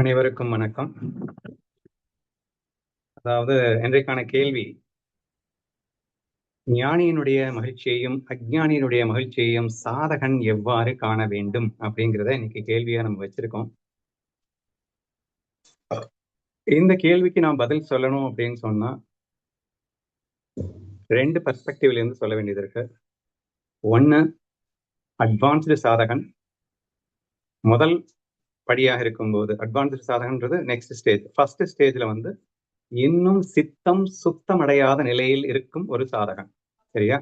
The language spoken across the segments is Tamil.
அனைவருக்கும் வணக்கம். அதாவது இன்றைக்கான கேள்வி ஞானியினுடைய மகிழ்ச்சியையும் அஜ்ஞானியினுடைய மகிழ்ச்சியையும் சாதகன் எவ்வாறு காண வேண்டும் அப்படிங்கிறத இன்னைக்கு கேள்வியா நம்ம வச்சிருக்கோம். இந்த கேள்விக்கு நான் பதில் சொல்லணும் அப்படின்னு சொன்னா ரெண்டு பர்ஸ்பெக்டிவ்ல இருந்து சொல்ல வேண்டியது இருக்கு. ஒன்னு அட்வான்ஸ்டு சாதகன். முதல் படியாக இருக்கும்போது அட்வான்ஸ்டு சாதகன்றது நெக்ஸ்ட் ஸ்டேஜ் ஃபர்ஸ்ட் ஸ்டேஜ்ல வந்து இன்னும் சித்தம் சுத்தமடையாத நிலையில் இருக்கும் ஒரு சாதகன் சரியா?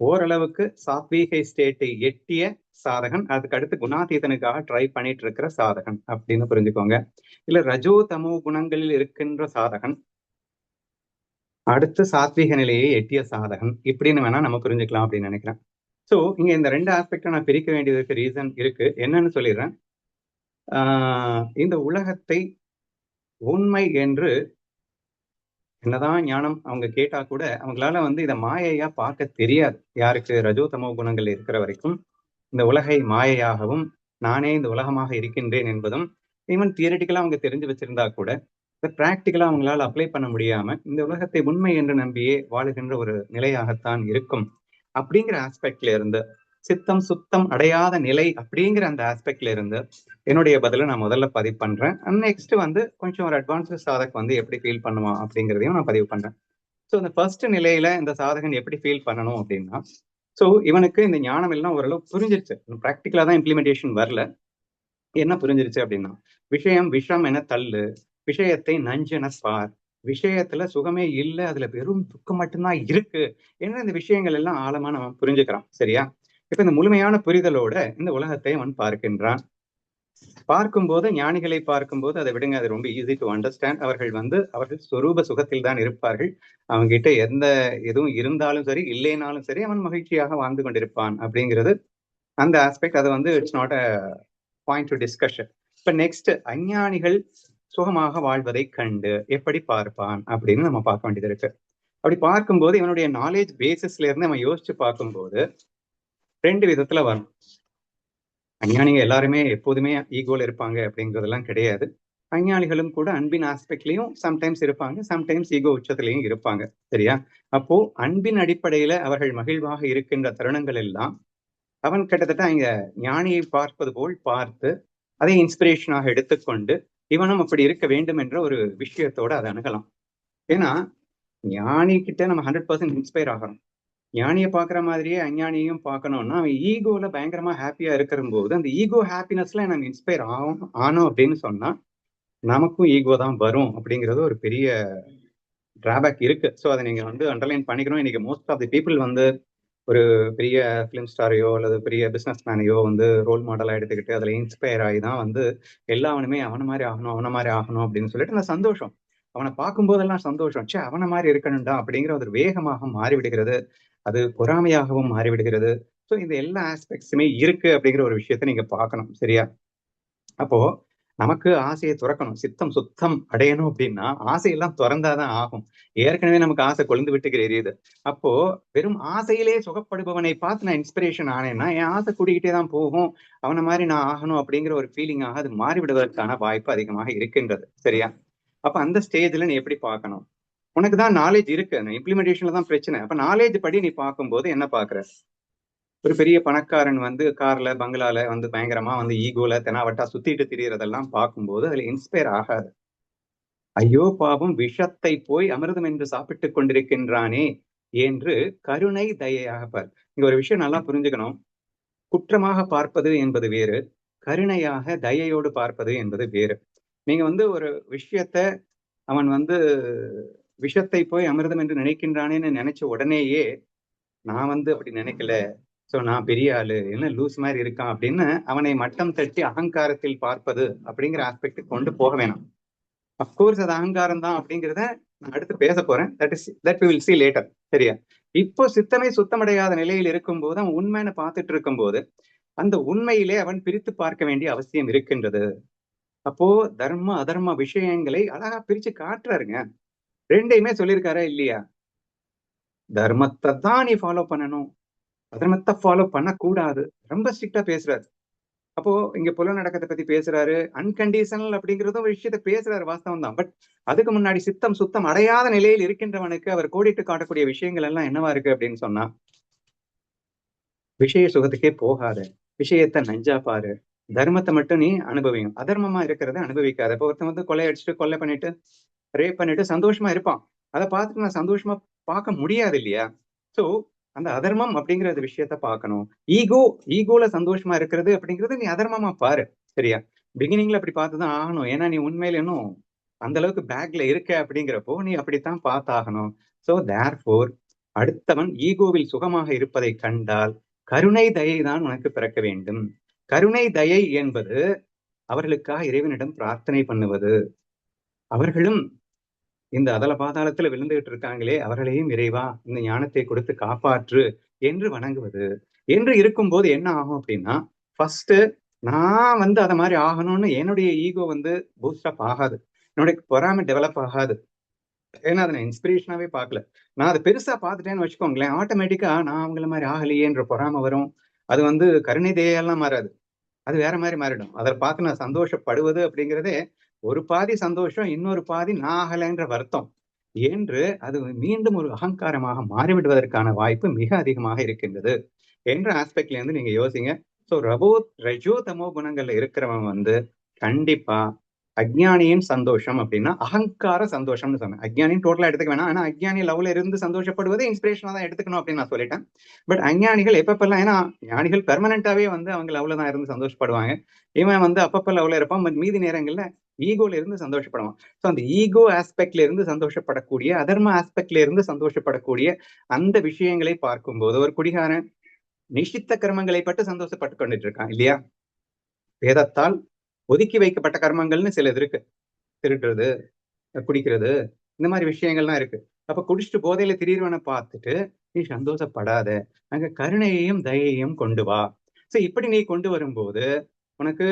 ஓரளவுக்கு சாத்வீக ஸ்டேட்டை எட்டிய சாதகன் அதுக்கு அடுத்து குணாதீதனுக்காக ட்ரை பண்ணிட்டு இருக்கிற சாதகன் அப்படின்னு புரிஞ்சுக்கோங்க. இல்ல ரஜோ தமோ குணங்களில் இருக்கின்ற சாதகன் அடுத்து சாத்வீக நிலையை எட்டிய சாதகன் இப்படின்னு வேணா நம்ம புரிஞ்சுக்கலாம் அப்படின்னு நினைக்கிறேன். சோ இங்க இந்த ரெண்டு ஆஸ்பெக்டை நான் பிரிக்க வேண்டியதுக்கு ரீசன் இருக்கு. என்னன்னு சொல்லிடுறேன். இந்த உலகத்தை உண்மை என்று என்னதான் ஞானம் அவங்க கேட்டா கூட அவங்களால வந்து இதை மாயையா பார்க்க தெரியாது. யாருக்கு? ரஜோதமோ குணங்கள் இருக்கிற வரைக்கும் இந்த உலகை மாயையாகவும் நானே இந்த உலகமாக இருக்கின்றேன் என்பதும் ஈவன் தியரட்டிக்கலா அவங்க தெரிஞ்சு வச்சிருந்தா கூட இந்த பிராக்டிக்கலா அவங்களால அப்ளை பண்ண முடியாம இந்த உலகத்தை உண்மை என்று நம்பியே வாழுகின்ற ஒரு நிலையாகத்தான் இருக்கும். அப்படிங்கிற ஆஸ்பெக்ட்ல இருந்து சித்தம் சுத்தம் அடையாத நிலை அப்படிங்கிற அந்த ஆஸ்பெக்ட்ல இருந்து என்னுடைய பதில நான் முதல்ல பதிவு பண்றேன். நெக்ஸ்ட் வந்து கொஞ்சம் ஒரு அட்வான்ஸ்டு சாதக் வந்து எப்படி ஃபீல் பண்ணுவான் அப்படிங்கிறதையும் நான் பதிவு பண்றேன். ஸோ இந்த ஃபர்ஸ்ட் நிலையில இந்த சாதகன் எப்படி ஃபீல் பண்ணணும் அப்படின்னா ஸோ இவனுக்கு இந்த ஞானம் எல்லாம் ஓரளவு புரிஞ்சிருச்சு. ப்ராக்டிக்கலா தான் இம்ப்ளிமெண்டேஷன் வரல. என்ன புரிஞ்சிருச்சு அப்படின்னா விஷயம் விஷம் என தள்ளு விஷயத்தை நஞ்சென பார் விஷயத்துல சுகமே இல்லை அதுல வெறும் துக்கம் மட்டும்தான் இருக்கு என்ன இந்த விஷயங்கள் எல்லாம் ஆழமா நம்ம புரிஞ்சுக்கிறான் சரியா? இப்ப இந்த முழுமையான புரிதலோட இந்த உலகத்தை அவன் பார்க்கின்றான். பார்க்கும்போது ஞானிகளை பார்க்கும்போது அதை விடுங்க அது ரொம்ப ஈஸி டு அண்டர்ஸ்டாண்ட் அவர்கள் வந்து அவர்கள் சொரூப சுகத்தில் தான் இருப்பார்கள். அவங்க கிட்ட எந்த எதுவும் இருந்தாலும் சரி இல்லைனாலும் சரி அவன் மகிழ்ச்சியாக வாழ்ந்து கொண்டிருப்பான் அப்படிங்கிறது அந்த ஆஸ்பெக்ட் அது வந்து it's not a point to discussion இப்ப நெக்ஸ்ட் அஞ்ஞானிகள் சுகமாக வாழ்வதை கண்டு எப்படி பார்ப்பான் அப்படின்னு நம்ம பார்க்க வேண்டியது இருக்கு. அப்படி பார்க்கும்போது இவனுடைய நாலேஜ் பேசிஸ்ல இருந்து நம்ம யோசிச்சு பார்க்கும்போது ரெண்டு விதத்துல வரும் அஞ்ஞானிங்க எல்லாருமே எப்போதுமே ஈகோல இருப்பாங்க அப்படிங்கிறதெல்லாம் கிடையாது. அஞ்ஞானிகளும் கூட அன்பின் ஆஸ்பெக்ட்லயும் சம்டைம்ஸ் இருப்பாங்க சம்டைம்ஸ் ஈகோ உச்சத்திலையும் இருப்பாங்க. சரியா? அப்போ அன்பின் அடிப்படையில அவர்கள் மகிழ்வாக இருக்கின்ற தருணங்கள் எல்லாம் அவன் கிட்டத்தட்ட அங்க ஞானியை பார்ப்பது போல் பார்த்து அதை இன்ஸ்பிரேஷனாக எடுத்துக்கொண்டு இவனும் அப்படி இருக்க வேண்டும் என்ற ஒரு விஷயத்தோட அதை அணுகலாம். ஏன்னா ஞானி கிட்ட நம்ம ஹண்ட்ரட் பர்சன்ட் இன்ஸ்பயர் ஆகிறோம் ஞானியை பாக்குற மாதிரியே அஞ்ஞானியும் பார்க்கணும்னா அவன் ஈகோல பயங்கரமா ஹாப்பியா இருக்கிற போது அந்த ஈகோ ஹாப்பினஸ்ல நம்ம இன்ஸ்பயர் ஆகும் ஆனோம் அப்படின்னு சொன்னா நமக்கும் ஈகோ தான் வரும் அப்படிங்கிறது ஒரு பெரிய டிராபேக் இருக்கு. ஸோ அதை நீங்க வந்து அண்டர்லைன் பண்ணிக்கணும். இன்னைக்கு மோஸ்ட் ஆஃப் தி பீப்புள் வந்து ஒரு பெரிய ஃபிலிம் ஸ்டாரையோ அல்லது பெரிய பிசினஸ் மேனையோ வந்து ரோல் மாடலாக எடுத்துக்கிட்டு அதில் இன்ஸ்பயர் ஆகி தான் வந்து எல்லாவனுமே அவன மாதிரி ஆகணும் அவன மாதிரி ஆகணும் அப்படின்னு சொல்லிட்டு அந்த சந்தோஷம். அவனை பார்க்கும்போதெல்லாம் சந்தோஷம். சே அவனை மாதிரி இருக்கணும்டா அப்படிங்கிற ஒரு வேகமாக மாறிவிடுகிறது. அது பொறாமையாகவும் மாறிவிடுகிறது. ஸோ இந்த எல்லா ஆஸ்பெக்ட்ஸுமே இருக்கு அப்படிங்கிற ஒரு விஷயத்த நீங்க பார்க்கணும். சரியா? அப்போ நமக்கு ஆசையை துறக்கணும். சித்தம் சுத்தம் அடையணும் அப்படின்னா ஆசையெல்லாம் திறந்தாதான் ஆகும். ஏற்கனவே நமக்கு ஆசை கொழுந்து விட்டுக்கிற எரியுது அப்போ வெறும் ஆசையிலே சுகப்படுபவனை பார்த்து நான் இன்ஸ்பிரேஷன் ஆனேன்னா என் ஆசை கூடிக்கிட்டே தான் போகும். அவனை மாதிரி நான் ஆகணும் அப்படிங்கிற ஒரு ஃபீலிங்காக அது மாறிவிடுவதற்கான வாய்ப்பு அதிகமாக இருக்கின்றது. சரியா? அப்ப அந்த ஸ்டேஜ்ல நீ எப்படி பார்க்கணும்? உனக்கு தான் நாலேஜ் இருக்கு இம்ப்ளிமெண்டேஷன்ல தான் பிரச்சனை. அப்ப நாலேஜ் படி நீ பார்க்கும்போது என்ன பாக்குற ஒரு பெரிய பணக்காரன் வந்து கார்ல பங்களால வந்து பயங்கரமா வந்து ஈகோல தெனாவட்டா சுத்திட்டு திரியறதெல்லாம் பார்க்கும்போது அதுல இன்ஸ்பயர் ஆகாது. ஐயோ பாவம் விஷத்தை போய் அமிர்தம் என்று சாப்பிட்டு கொண்டிருக்கின்றானே என்று கருணை தயையாக பார். இங்க ஒரு விஷயம் நல்லா புரிஞ்சுக்கணும். குற்றமாக பார்ப்பது என்பது வேறு கருணையாக தயையோடு பார்ப்பது என்பது வேறு. நீங்க வந்து ஒரு விஷயத்த அவன் வந்து விஷத்தை போய் அமிர்தம் என்று நினைக்கின்றானேன்னு நினைச்ச உடனேயே நான் வந்து அப்படி நினைக்கல. சோ நான் பெரிய ஆளு. என்ன லூஸ் மாதிரி இருக்கான் அப்படின்னு அவனை மட்டம் தட்டி அகங்காரத்தில் பார்ப்பது அப்படிங்கிற ஆஸ்பெக்ட் கொண்டு போக வேணாம். அப்கோர்ஸ் அது அகங்காரம் தான் அப்படிங்கிறத நான் அடுத்து பேச போறேன். That is that will see later சரியா? இப்போ சித்தமே சுத்தமடையாத நிலையில் இருக்கும்போது அவன் உண்மைன்னு பார்த்துட்டு இருக்கும்போது அந்த உண்மையிலே அவன் பிரித்து பார்க்க வேண்டிய அவசியம் இருக்கின்றது. அப்போ தர்ம அதர்ம விஷயங்களை அழகா பிரிச்சு காட்டுறாருங்க. ரெண்டையுமே சொல்லியிருக்காரா இல்லையா? தர்மத்தை தான் நீ ஃபாலோ பண்ணணும். அதர்மத்தை ஃபாலோ பண்ணக்கூடாது. ரொம்ப ஸ்ட்ரிக்டா பேசுறாரு. அப்போ இங்க புல நடக்கத்தை பத்தி பேசுறாரு. அன்கண்டிஷனல் அப்படிங்கிறதும் ஒரு விஷயத்த பேசுறாரு வாஸ்தவம் தான். பட் அதுக்கு முன்னாடி சித்தம் சுத்தம் அடையாத நிலையில் இருக்கின்றவனுக்கு அவர் கோடிட்டு காட்டக்கூடிய விஷயங்கள் எல்லாம் என்னவா இருக்கு அப்படின்னு சொன்னா விஷய சுகத்துக்கே போகாத. விஷயத்த நஞ்சா பாரு. தர்மத்தை மட்டும் நீ அனுபவியும். அதர்மமா இருக்கிறத அனுபவிக்காத. இப்போ ஒருத்தன் வந்து கொலை அடிச்சுட்டு கொலை பண்ணிட்டு ரேப் பண்ணிட்டு சந்தோஷமா இருப்பான். அதை பார்த்துட்டு நான் சந்தோஷமா பார்க்க முடியாது இல்லையா? சோ அந்த அதர்மம் அப்படிங்கிற விஷயத்த பார்க்கணும். ஈகோ ஈகோல சந்தோஷமா இருக்கிறது அப்படிங்கிறது நீ அதர்மமா பாரு. சரியா? பிகினிங்ல அப்படி பார்த்துதான் ஆகணும். ஏன்னா நீ உண்மையில இன்னும் அந்த அளவுக்கு பேக்ல இருக்க அப்படிங்கிறப்போ நீ அப்படித்தான் பார்த்தாகணும். சோ தேர் ஃபோர் அடுத்தவன் ஈகோவில் சுகமாக இருப்பதை கண்டால் கருணை தயை தான் உனக்கு பிறக்க வேண்டும். கருணை தயை என்பது அவர்களுக்காக இறைவனிடம் பிரார்த்தனை பண்ணுவது. அவர்களும் இந்த அதல பாதாளத்துல விழுந்துகிட்டு இருக்காங்களே அவர்களையும் இறைவா இந்த ஞானத்தை கொடுத்து காப்பாற்று என்று வணங்குவது. என்று இருக்கும்போது என்ன ஆகும் அப்படின்னா ஃபர்ஸ்ட் நான் வந்து அதை மாதிரி ஆகணும்னு என்னுடைய ஈகோ வந்து பூஸ்ட் அப் ஆகாது. என்னுடைய பொறாமை டெவலப் ஆகாது. ஏன்னா அதை நான் இன்ஸ்பிரேஷனாவே பார்க்கல. நான் அதை பெருசா பார்த்துட்டேன்னு வச்சுக்கோங்களேன் ஆட்டோமேட்டிக்கா நான் அவங்கள மாதிரி ஆகலையேன்ற பொறாமை வரும். அது வந்து கருணை தேயெல்லாம் மாறாது. அது வேற மாதிரி மாறிடும். அதை பார்த்து நான் சந்தோஷப்படுவது அப்படிங்கிறதே ஒரு பாதி சந்தோஷம் இன்னொரு பாதி நான் ஆகலைன்ற வருத்தம். என்று அது மீண்டும் ஒரு அகங்காரமாக மாறிவிடுவதற்கான வாய்ப்பு மிக அதிகமாக இருக்கின்றது. என்ற ஆஸ்பெக்ட்ல இருந்து நீங்க யோசிங்க. ஸோ ரபோ ரஜோ தமோ குணங்கள்ல இருக்கிறவன் வந்து கண்டிப்பா அஜ்ஞானியின் சந்தோஷம் அப்படின்னா அகங்கார சந்தோஷம்னு சொன்னேன். அஜ்ஞானின் டோட்டலா எடுத்துக்க வேணாம். ஆனா அஜ்ஞானி லவ்ல இருந்து சந்தோஷப்படுவதே இன்ஸ்பிரேஷனா தான் எடுத்துக்கணும் அப்படின்னு நான் சொல்லிட்டேன். பட் அஞ்ஞானிகள் எப்பப்பெல்லாம் ஏன்னா ஞானிகள் பெர்மனண்டாவே வந்து அவங்க லவ்ல தான் இருந்து சந்தோஷப்படுவாங்க. இவன் வந்து அப்பப்ப லவ்ல இருப்பான். மீதி நேரங்கள்ல ஈகோல இருந்து சந்தோஷப்படுவான். ஸோ அந்த ஈகோ ஆஸ்பெக்ட்ல இருந்து சந்தோஷப்படக்கூடிய அதர்ம ஆஸ்பெக்ட்ல இருந்து சந்தோஷப்படக்கூடிய அந்த விஷயங்களை பார்க்கும்போது ஒரு குடிகாரன் நிஷித்த கர்மங்களை பட்டு சந்தோஷப்பட்டு கொண்டுட்டு இருக்கான் இல்லையா? வேதத்தால் ஒதுக்கி வைக்கப்பட்ட கர்மங்கள்னு சிலது இருக்கு. திருடுறது குடிக்கிறது இந்த மாதிரி விஷயங்கள்லாம் இருக்கு. அப்ப குடிச்சிட்டு போதையில திடீர்வனை பார்த்துட்டு நீ சந்தோஷப்படாத. அங்க கருணையையும் தயையும் கொண்டு வா. சோ இப்படி நீ கொண்டு வரும்போது உனக்கு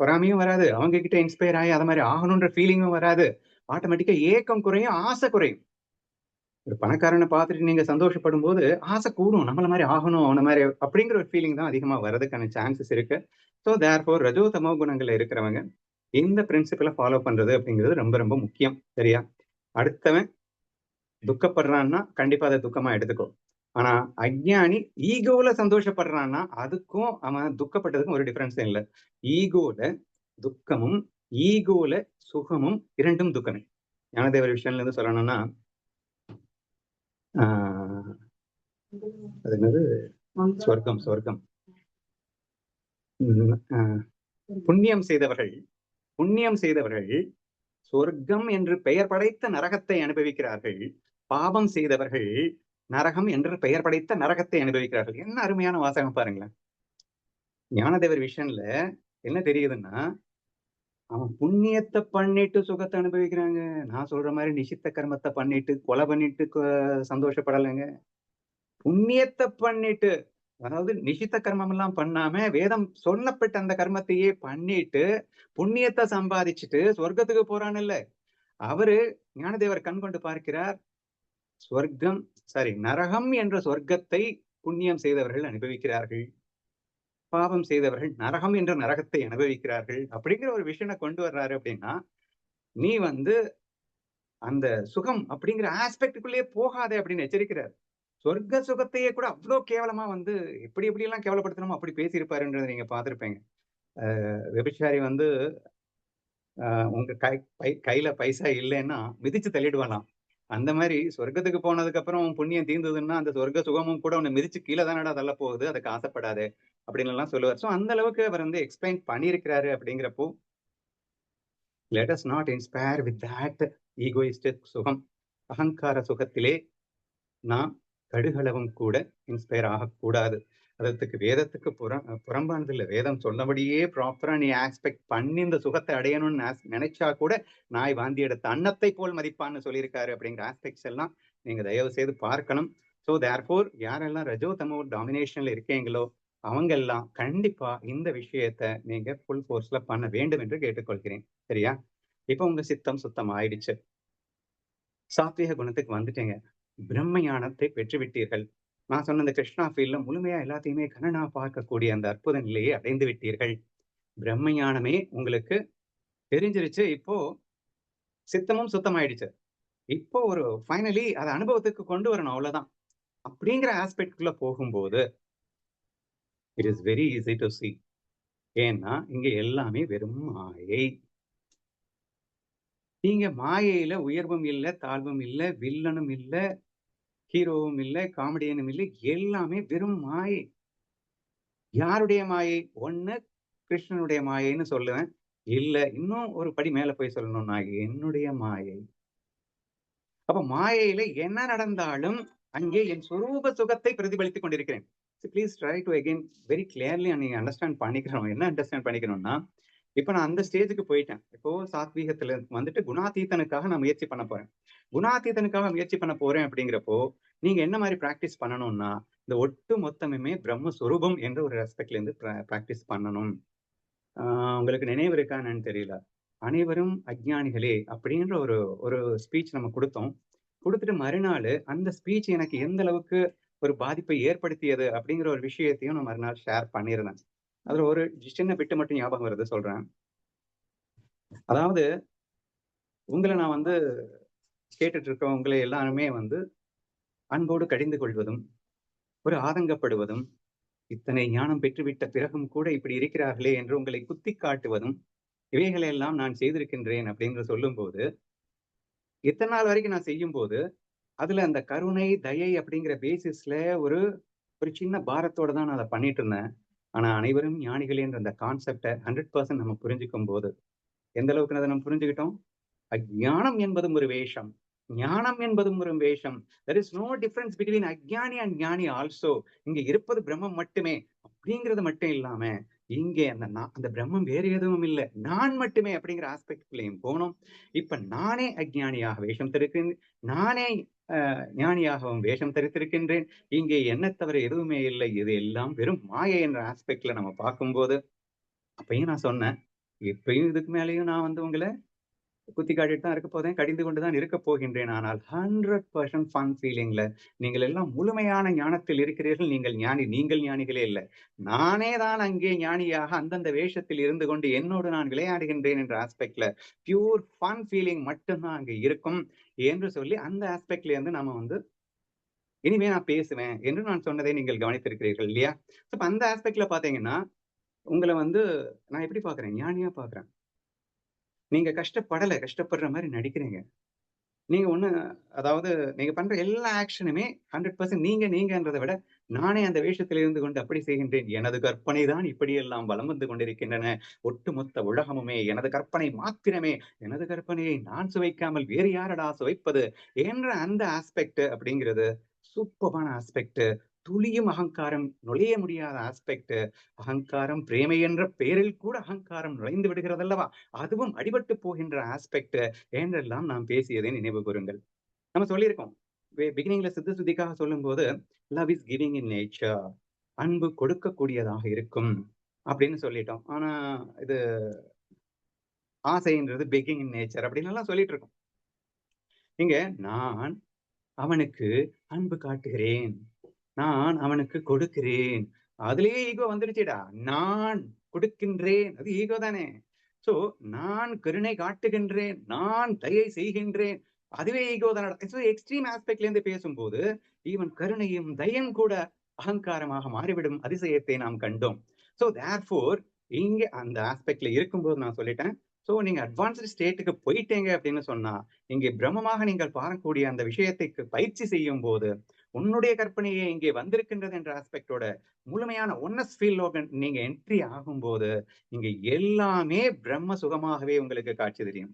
பொறாமையும் வராது. அவங்க கிட்ட இன்ஸ்பயர் ஆகி அதை மாதிரி ஆகணுன்ற ஃபீலிங்கும் வராது. ஆட்டோமேட்டிக்கா ஏக்கம் குறையும் ஆசை குறையும். ஒரு பணக்காரனை பார்த்துட்டு நீங்க சந்தோஷப்படும் போது ஆசை கூடும். நம்மள மாதிரி ஆகணும் அவன மாதிரி அப்படிங்கிற ஒரு ஃபீலிங் தான் அதிகமா வர்றதுக்கான சான்சஸ் இருக்கு. ஸோ தேர் ஃபோர் ரஜோ தமோ குணங்கள்ல இருக்கிறவங்க இந்த பிரின்சிபலை ஃபாலோ பண்றது அப்படிங்கிறது ரொம்ப ரொம்ப முக்கியம். சரியா? அடுத்தவன் துக்கப்படுறான்னா கண்டிப்பா அதை துக்கமா எடுத்துக்கோ. ஆனா அஜ்ஞானி ஈகோல சந்தோஷப்படுறான்னா அதுக்கும் அவன் துக்கப்பட்டதுக்கும் ஒரு டிஃபரன்ஸ் இல்லை. ஈகோல துக்கமும் ஈகோல சுகமும் இரண்டும் துக்கமே. ஞானதேவர் விஷயம்ல இருந்து சொல்லணும்னா அது என்னது? சொர்க்கம் சொர்க்கம். புண்ணியம் செய்தவர்கள் புண்ணியம் செய்தவர்கள் சொர்க்கம் என்று பெயர் படைத்த நரகத்தை அனுபவிக்கிறார்கள். பாவம் செய்தவர்கள் நரகம் என்று பெயர் படைத்த நரகத்தை அனுபவிக்கிறார்கள். என்ன அருமையான வாசகம் பாருங்களேன். ஞானதேவர் விஷன்ல என்ன தெரியுதுன்னா அவன் புண்ணியத்தை பண்ணிட்டு சுகத்தை அனுபவிக்கிறாங்க. நான் சொல்ற மாதிரி நிஷித்த கர்மத்தை பண்ணிட்டு கொலை பண்ணிட்டு சந்தோஷப்படலைங்க. புண்ணியத்தை பண்ணிட்டு அதாவது நிஷித்த கர்மம் எல்லாம் பண்ணாம வேதம் சொல்லப்பட்ட அந்த கர்மத்தையே பண்ணிட்டு புண்ணியத்தை சம்பாதிச்சுட்டு சொர்க்கத்துக்கு போறான்னு இல்ல அவரு ஞானதேவர் கண் கொண்டு பார்க்கிறார் சொர்க்கம் சாரி நரகம் என்ற சொர்க்கத்தை புண்ணியம் செய்தவர்கள் அனுபவிக்கிறார்கள். பாவம் செய்தவர்கள் நரகம் என்ற நரகத்தை அனுபவிக்கிறார்கள். அப்படிங்கிற ஒரு விஷயனை கொண்டு வர்றாரு அப்படின்னா நீ வந்து அந்த சுகம் அப்படிங்கிற ஆஸ்பெக்டுக்குள்ளேயே போகாதே அப்படின்னு எச்சரிக்கிறார். சொர்க்க சுகத்தையே கூட அவ்வளோ கேவலமா வந்து எப்படி எப்படி எல்லாம் கேவலப்படுத்தணுமோ அப்படி பேசியிருப்பாருன்றதை நீங்க பார்த்துருப்பீங்க. அஹ் வந்து ஆஹ் உங்க கை பை கையில பைசா இல்லைன்னா மிதிச்சு தள்ளிடுவானாம். அந்த மாதிரி சொர்க்கத்துக்கு போனதுக்கு அப்புறம் உன் புண்ணியம் தீர்ந்ததுன்னா அந்த சொர்க்க சுகமும் கூட உன்னை மிதிச்சு கீழே தானடா தள்ள போகுது அதுக்கு ஆசைப்படாது அப்படின்னு எல்லாம் சொல்லுவார். ஸோ அந்த அளவுக்கு அவர் வந்து எக்ஸ்பிளைன் பண்ணியிருக்கிறாரு அப்படிங்கிறப்போ let us not inspire with that egoistic சுகம். அகங்கார சுகத்திலே நாம் கடுகளவும் கூட இன்ஸ்பயர் ஆகக்கூடாது. அதற்கு வேதத்துக்கு புற புறம்பானது இல்லை வேதம் சொன்னபடியே ப்ராப்பரா நீ ஆஸ்பெக்ட் பண்ணி இந்த சுகத்தை அடையணும்னு நினைச்சா கூட நாய் வாந்தி எடுத்த அன்னத்தை போல் மதிப்பான்னு சொல்லியிருக்காரு அப்படிங்கிற ஆஸ்பெக்ட்ஸ் எல்லாம் நீங்க தயவு செய்து பார்க்கணும். ஸோ தேர்ஃபோர் யாரெல்லாம் ரஜோ தமோ டாமினேஷன்ல இருக்கீங்களோ அவங்க எல்லாம் கண்டிப்பா இந்த விஷயத்த நீங்க ஃபுல் ஃபோர்ஸ்ல பண்ண வேண்டும் என்று கேட்டுக்கொள்கிறேன். சரியா? இப்போ உங்க சித்தம் சுத்தம் ஆயிடுச்சு சாத்விக குணத்துக்கு வந்துட்டீங்க. பிரம்ம ஞானத்தை பெற்றுவிட்டீர்கள். நான் சொன்ன இந்த கிருஷ்ணா ஃபீல்ட்ல முழுமையா எல்லாத்தையுமே கண்ணனா பார்க்கக்கூடிய அந்த அற்புத நிலையை அடைந்து விட்டீர்கள். பிரம்ம ஞானமே உங்களுக்கு தெரிஞ்சிருச்சு. இப்போ சித்தமும் சுத்தமாயிடுச்சு. இப்போ ஒரு ஃபைனலி அதை அனுபவத்துக்கு கொண்டு வரணும் அவ்வளவுதான். அப்படிங்கிற ஆஸ்பெக்ட்குள்ள போகும்போது it is very easy to see ஏன்னா இங்க எல்லாமே வெறும் மாயை. நீங்க மாயையில உயர்வும் இல்லை தாழ்வும் இல்லை வில்லனும் இல்லை ஹீரோவும் இல்லை காமெடியனும் இல்லை எல்லாமே வெறும் மாயை. யாருடைய மாயை? ஒண்ணு கிருஷ்ணனுடைய மாயைன்னு சொல்லுவேன். இல்ல இன்னும் ஒரு படி மேல போய் சொல்லணும்னா என்னுடைய மாயை. அப்ப மாயையில என்ன நடந்தாலும் அங்கே என் சுரூப சுகத்தை பிரதிபலித்துக் கொண்டிருக்கிறேன். Please try to again very clearly நீங்க அண்டர்ஸ்டாண்ட் பண்ணிக்கிறோம் என்ன அண்டர்ஸ்டாண்ட் பண்ணிக்கணும்னா இப்ப நான் அந்த ஸ்டேஜுக்கு போயிட்டேன். இப்போ சாத்வீகத்துல வந்துட்டு குணாதீதனுக்காக நான் முயற்சி பண்ண போறேன். குணாதீதனுக்காக முயற்சி பண்ண போறேன் அப்படிங்கிறப்போ நீங்க என்ன மாதிரி பிராக்டிஸ் பண்ணணும்னா இந்த ஒட்டு மொத்தமுமே பிரம்மஸ்வரூபம் என்ற ஒரு ரெஸ்பெக்ட்ல இருந்து பிராக்டிஸ் பண்ணணும். ஆஹ் உங்களுக்கு நினைவு இருக்கான்னு தெரியல. அனைவரும் அஜ்ஞானிகளே அப்படின்ற ஒரு ஒரு ஸ்பீச் நம்ம கொடுத்தோம். கொடுத்துட்டு மறுநாள் அந்த ஸ்பீச் எனக்கு எந்த அளவுக்கு ஒரு பாதிப்பை ஏற்படுத்தியது அப்படிங்கிற ஒரு விஷயத்தையும் நான் மறுநாள் ஷேர் பண்ணியிருந்தேன். அதுல ஒரு சின்ன பிட்டு மட்டும் ஞாபகம் வருது சொல்றேன். அதாவது உங்களை நான் வந்து கேட்டுட்டு இருக்கவங்களை எல்லாருமே வந்து அன்போடு கடிந்து கொள்வதும் ஒரு ஆதங்கப்படுவதும் இத்தனை ஞானம் பெற்றுவிட்ட பிறகும் கூட இப்படி இருக்கிறார்களே என்று உங்களை குத்தி காட்டுவதும் இவைகளெல்லாம் நான் செய்திருக்கின்றேன் அப்படின்னு சொல்லும்போது இத்தனை நாள் வரைக்கும் நான் செய்யும் போது அதுல அந்த கருணை தயை அப்படிங்கிற பேசிஸ்ல ஒரு ஒரு சின்ன பாரத்தோட தான் நான் அதை பண்ணிட்டு இருந்தேன். ஆனா அனைவரும் ஞானிகள் என்ற அந்த கான்செப்டை ஹண்ட்ரட் பர்சன்ட் நம்ம புரிஞ்சுக்கும் போது எந்த அளவுக்கு அதை நம்ம புரிஞ்சுக்கிட்டோம்? அஜானம் என்பதும் ஒரு வேஷம். ஞானம் என்பதும் ஒரு வேஷம். There is no difference between அஜ்ஞானி and ஞானி ஆல்சோ இங்க இருப்பது பிரம்மம் மட்டுமே. அப்படிங்கிறது மட்டும் இல்லாம இங்கே அந்த அந்த பிரம்மம் வேறு எதுவும் இல்லை. நான் மட்டுமே அப்படிங்கிற ஆஸ்பெக்ட்லையும் போனோம். இப்ப நானே அஜ்ஞானியாக வேஷம் தருக்கிறேன் நானே ஞானியாகவும் வேஷம் தரித்திருக்கின்றேன். இங்கே என்ன தவிர எதுவுமே இல்லை. இது எல்லாம் வெறும் மாயை என்ற ஆஸ்பெக்ட்ல நம்ம பார்க்கும்போது. அப்பயும் நான் சொன்னேன். இப்பயும் இதுக்கு மேலேயும் நான் வந்து உங்களை குத்தி காட்டிட்டு தான் இருக்க போதேன் கடிந்து கொண்டு தான் இருக்க போகின்றேன். ஆனால் ஹண்ட்ரட் பர்சன்ட் ஃபன் ஃபீலிங்ல நீங்கள் எல்லாம் முழுமையான ஞானத்தில் இருக்கிறீர்கள். நீங்கள் ஞானி நீங்கள் ஞானிகளே இல்லை. நானே தான் அங்கே ஞானியாக அந்தந்த வேஷத்தில் இருந்து கொண்டு என்னோடு நான் விளையாடுகின்றேன் என்ற ஆஸ்பெக்ட்ல பியூர் ஃபன் ஃபீலிங் மட்டும்தான் அங்கே இருக்கும். என்று சொல்லி அந்த ஆஸ்பெக்ட்ல இருந்து நம்ம வந்து இனிமே நான் பேசுவேன் என்று நான் சொன்னதை நீங்கள் கவனித்திருக்கிறீர்கள் இல்லையா? அந்த ஆஸ்பெக்ட்ல பாத்தீங்கன்னா உங்களை வந்து நான் எப்படி பாக்குறேன்? ஞானியா பாக்குறேன். நீங்க கஷ்டப்படலை கஷ்டப்படுற மாதிரி நடிக்கிறீங்க. நீங்க ஒண்ணு அதாவது நீங்க பண்ற எல்லா ஆக்ஷனுமே ஹண்ட்ரட் பர்சன்ட் நீங்க நீங்கன்றதை விட நானே அந்த வேஷத்தில் இருந்து கொண்டு அப்படி செய்கின்றேன். எனது கற்பனை தான் இப்படியெல்லாம் வலம் வந்து கொண்டிருக்கின்றன. ஒட்டுமொத்த உலகமுமே எனது கற்பனை மாத்திரமே. எனது கற்பனையை நான் சுவைக்காமல் வேறு யாரடா சுவைப்பது? என்ற அந்த ஆஸ்பெக்ட் அப்படிங்கிறது சூப்பரான ஆஸ்பெக்ட் துளியும் அகங்காரம் நுழைய முடியாத ஆஸ்பெக்ட் அகங்காரம் பிரேமை என்ற பெயரில் கூட அகங்காரம் நுழைந்து விடுகிறது அல்லவா அதுவும் அடிபட்டு போகின்ற ஆஸ்பெக்ட் என்றெல்லாம் நாம் பேசியதை நினைவு கூறுங்கள். நம்ம சொல்லியிருக்கோம். பிகினிங்ல சித்த சுத்திக்காக சொல்லும் போது love is giving in nature அன்பு கொடுக்கக்கூடியதாக இருக்கும். அப்படின்னு சொல்லிட்டோம். ஆனா இது ஆசைன்றது பெக்கிங் இன் நேச்சர் அப்படின்னு எல்லாம் சொல்லிட்டு இருக்கோம் இங்க நான் அவனுக்கு அன்பு காட்டுகிறேன். நான் அவனுக்கு கொடுக்கிறேன். அதுலயே ஈகோ வந்துருச்சுடா நான் கொடுக்கின்றேன். அது ஈகோ தானே. சோ நான் கருணை காட்டுகின்றேன். நான் தயை செய்கின்றேன். அதுவே ஈகோ தானே எக்ஸ்ட்ரீம் ஆஸ்பெக்ட்ல இருந்து பேசும்போது ஈவன் கருணையும் தயம் கூட அகங்காரமாக மாறிவிடும் அதிசயத்தை நாம் கண்டோம். சோ தேர் ஃபோர் இங்க அந்த ஆஸ்பெக்ட்ல இருக்கும்போது நான் சொல்லிட்டேன். சோ நீங்க அட்வான்ஸ்டு ஸ்டேட்டுக்கு போயிட்டீங்க அப்படின்னு சொன்னா இங்கே பிரம்மமாக நீங்கள் பாரக்கூடிய அந்த விஷயத்தை பயிற்சி செய்யும் போது உன்னுடைய கற்பனையே இங்கே வந்திருக்கின்றது என்ற ஆஸ்பெக்டோட முழுமையான ஒன்னஸ் ஃபீல் நீங்க என்ட்ரி ஆகும்போது இங்க எல்லாமே பிரம்ம சுகமாகவே உங்களுக்கு காட்சி தெரியும்.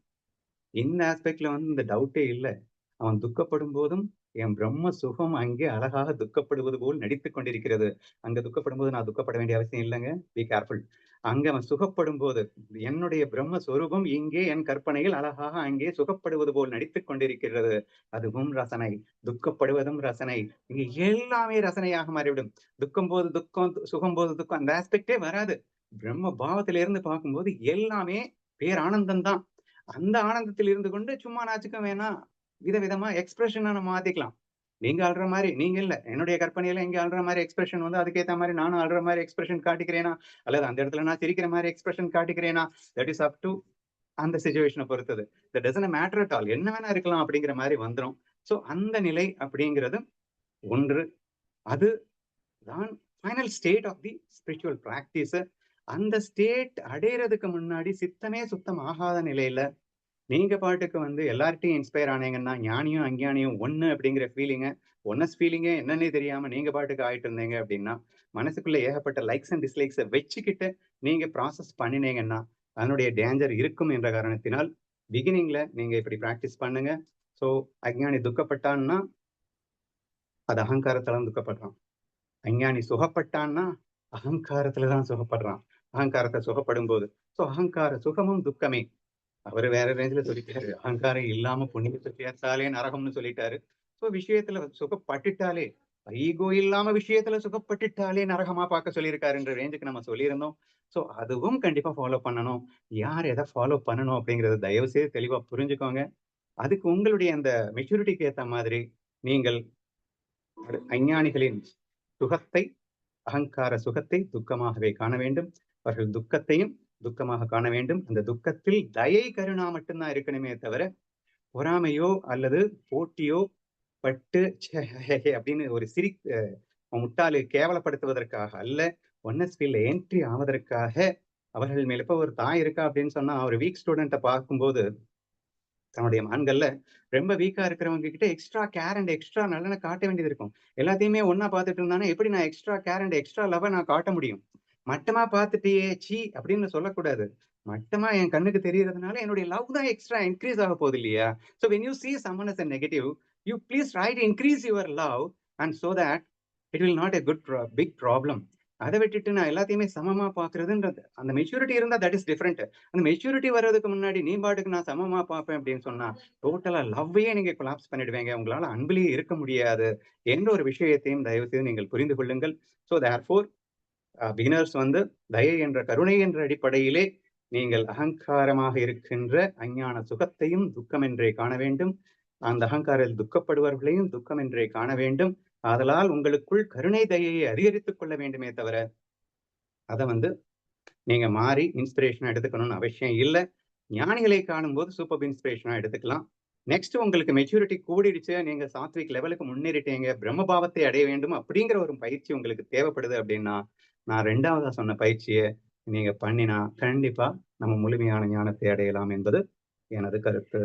இந்த ஆஸ்பெக்ட்ல வந்து இந்த டவுட்டே இல்லை. அவன் துக்கப்படும் போதும் என் பிரம்ம சுகம் அங்கே அழகாக துக்கப்படுவது போல் நடித்துக் கொண்டிருக்கிறது. அங்க துக்கப்படும் போது நான் துக்கப்பட வேண்டிய அவசியம் இல்லைங்க. பி கேர்ஃபுல் அங்க அவன் சுகப்படும் போது என்னுடைய பிரம்ம இங்கே என் கற்பனையில் அழகாக அங்கே சுகப்படுவது போல் நடித்துக் கொண்டிருக்கிறது. அதுவும் ரசனை. துக்கப்படுவதும் ரசனை. இங்க எல்லாமே ரசனையாக மாறிவிடும். துக்கம் போது துக்கம் சுகம் போது துக்கம் அந்த ஆஸ்பெக்டே வராது. பிரம்ம பாவத்திலிருந்து பார்க்கும்போது எல்லாமே பேரானந்தம் தான். அந்த ஆனந்தத்தில் இருந்து கொண்டு சும்மா நாச்சுக்க வேணாம். விதவிதமா எக்ஸ்பிரஷனா நம்ம மாத்திக்கலாம். நீங்க ஆள்ற மாதிரி நீங்க இல்ல. என்னுடைய கற்பனையில இங்க ஆள்ற மாதிரி எக்ஸ்பிரஷன் வந்து அதுக்கேத்த மாதிரி நானும் ஆள்ற மாதிரி எக்ஸ்பிரஷன் காட்டிக்கிறேனா? அல்லது அந்த இடத்துல நான் சிரிக்கிற மாதிரி எக்ஸ்பிரஷன் காட்டிக்கிறேனா? தட் இஸ் அப் டு அந்த சுச்சுவேஷனை பொறுத்தது. The doesn't matter at all என்ன வேணா இருக்கலாம் அப்படிங்கிற மாதிரி வந்துடும் ஸோ அந்த நிலை அப்படிங்கிறது ஒன்று. அது தான் final state of the spiritual practice அந்த ஸ்டேட் அடையிறதுக்கு முன்னாடி சித்தமே சுத்தம் ஆகாத நிலையில நீங்க பாட்டுக்கு வந்து எல்லார்ட்டையும் இன்ஸ்பயர் ஆனீங்கன்னா ஞானியும் அஞ்ஞானியும் ஒன்னு அப்படிங்கிற ஃபீலிங்க ஒன்னஸ் ஃபீலிங்கே என்னன்னே தெரியாம நீங்க பாட்டுக்கு ஆயிட்டு இருந்தீங்க அப்படின்னா மனசுக்குள்ள ஏகப்பட்ட லைக்ஸ் அண்ட் டிஸ்லைக்ஸை வச்சுக்கிட்டு நீங்க ப்ராசஸ் பண்ணினீங்கன்னா அதனுடைய டேஞ்சர் இருக்கும் என்ற காரணத்தினால் பிகினிங்ல நீங்க இப்படி ப்ராக்டிஸ் பண்ணுங்க. ஸோ அஜ்ஞானி துக்கப்பட்டான்னா அது அகங்காரத்துல துக்கப்படுறான். அஞ்ஞானி சுகப்பட்டான்னா அகங்காரத்துல தான் சுகப்படுறான். அகங்காரத்தை சுகப்படும் போது ஸோ அகங்கார சுகமும் துக்கமே. அவர் வேற ரேஞ்சில சொல்லிட்டாரு. அகங்காரம் இல்லாம புண்ணியத்தை சேர்த்தாலே நரகம்னு சொல்லிட்டாரு. ஸோ விஷயத்துல சுகப்பட்டுட்டாலே ஈகோ இல்லாம விஷயத்துல சுகப்பட்டுட்டாலே நரகமா பார்க்க சொல்லியிருக்காருன்ற ரேஞ்சுக்கு நம்ம சொல்லியிருந்தோம். ஸோ அதுவும் கண்டிப்பா ஃபாலோ பண்ணணும். யார் எதை ஃபாலோ பண்ணணும் அப்படிங்கறத தயவு செய்து தெளிவா புரிஞ்சுக்கோங்க. அதுக்கு உங்களுடைய அந்த மெச்சூரிட்டிக்கு ஏத்த மாதிரி நீங்கள் அஞ்ஞானிகளின் சுகத்தை அகங்கார சுகத்தை துக்கமாகவே காண வேண்டும். அவர்கள் துக்கத்தையும் துக்கமாக காண வேண்டும். அந்த துக்கத்தில் தயை கருணா மட்டும்தான் இருக்கணுமே தவிர பொறாமையோ அல்லது போட்டியோ பட்டு அப்படின்னு ஒரு சிரி முட்டாளு கேவலப்படுத்துவதற்காக அல்ல ஒன்னஸ்பியில் என்ட்ரி ஆவதற்காக அவர்கள் மேல இப்ப ஒரு தாய் இருக்கா அப்படின்னு சொன்னா ஒரு வீக் ஸ்டூடெண்ட்டை பார்க்கும்போது தன்னுடைய மான்கள்ல ரொம்ப வீக்கா இருக்கிறவங்க கிட்ட எக்ஸ்ட்ரா கேர் அண்ட் எக்ஸ்ட்ரா நல்லன காட்ட வேண்டியது இருக்கும். எல்லாத்தையுமே ஒன்னா பார்த்துட்டு இருந்தானே எப்படி நான் extra care and extra love நான் காட்ட முடியும்? மட்டமா பார்த்துட்டியே சி அப்படின்னு சொல்லக்கூடாது. மட்டமா என் கண்ணுக்கு தெரியறதுனால என்னுடைய லவ் தான் எக்ஸ்ட்ரா இன்க்ரீஸ் ஆக போகுது இல்லையா? So when you see someone as negative you please try to increase your love and so that it will not a good big problem அதை விட்டுட்டு நான் எல்லாத்தையுமே சமமா பாக்குறதுன்றது அந்த மெச்சூரிட்டி இருந்தா தட் இஸ் டிஃப்ரெண்ட் அந்த மெச்சூரிட்டி வர்றதுக்கு முன்னாடி நீ பாட்டுக்கு நான் சமமா பார்ப்பேன் அப்படின்னு சொன்னா டோட்டலா லவ்வையே நீங்க கொலாப்ஸ் பண்ணிடுவீங்க. உங்களால அன்பிலேயே இருக்க முடியாது என்ற ஒரு விஷயத்தையும் தயவு செய்து நீங்கள் புரிந்து கொள்ளுங்கள். ஸோ தேர் ஃபோர் பிகினர்ஸ் வந்து தயை என்ற கருணை என்ற அடிப்படையிலே நீங்கள் அகங்காரமாக இருக்கின்ற அஞ்ஞான சுகத்தையும் துக்கம் என்றே காண வேண்டும். அந்த அகங்காரில் துக்கப்படுபவர்களையும் துக்கம் என்றே காண வேண்டும். ஆதலால் உங்களுக்குள் கருணை தயையை அதிகரித்துக் கொள்ள வேண்டுமே தவிர அதை வந்து நீங்க மாறி இன்ஸ்பிரேஷனா எடுத்துக்கணும்னு அவசியம் இல்லை. ஞானிகளை காணும் போது சூப்பர் இன்ஸ்பிரேஷனா எடுத்துக்கலாம். நெக்ஸ்ட் உங்களுக்கு மெச்சூரிட்டி கூடிடுச்சு நீங்க சாத்விக் லெவலுக்கு முன்னேறிட்டீங்க பிரம்மபாவத்தை அடைய வேண்டும் அப்படிங்கிற ஒரு பயிற்சி உங்களுக்கு தேவைப்படுது அப்படின்னா நான் ரெண்டாவதா சொன்ன பயிற்சியை நீங்க பண்ணினா கண்டிப்பா நம்ம முழுமையான ஞானத்தை அடையலாம் என்பது எனது கருத்து.